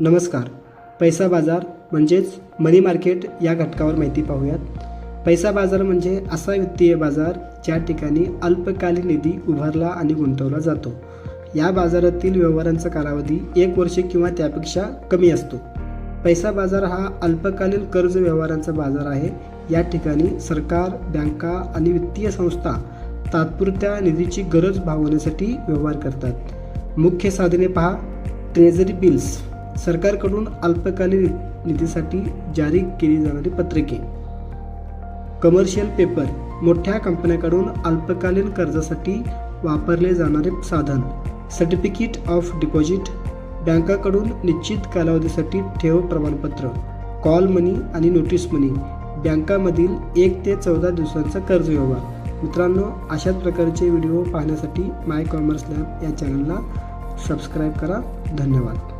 नमस्कार. पैसा बाजार म्हणजेच मनी मार्केट या घटकावर माहिती पाहूयात. पैसा बाजार म्हणजे असा वित्तीय बाजार ज्या ठिकाणी अल्पकालीन निधी उभारला आणि गुंतवला जातो. या बाजारातील व्यवहारांचा कालावधी एक वर्ष किंवा त्यापेक्षा कमी असतो. पैसा बाजार हा अल्पकालीन कर्ज व्यवहारांचा बाजार आहे. या ठिकाणी सरकार बँका आणि वित्तीय संस्था तात्पुरत्या निधीची गरज भागवण्यासाठी व्यवहार करतात. मुख्य साधने पहा. ट्रेझरी बिल्स सरकारकडून अल्पकालीन निधीसाठी जारी केली जाणारी पत्रके. कमर्शियल पेपर मोठ्या कंपन्याकडून अल्पकालीन कर्जासाठी वापरले जाणारे साधन. सर्टिफिकेट ऑफ डिपॉझिट बँकाकडून निश्चित कालावधीसाठी ठेव प्रमाणपत्र कॉल मनी आणि नोटीस मनी बँकामधील एक ते चौदा दिवसांचा कर्ज व्यवहार मित्रांनो अशाच प्रकारचे व्हिडिओ पाहण्यासाठी माय कॉमर्स लॅब या चॅनलला सबस्क्राईब करा. धन्यवाद.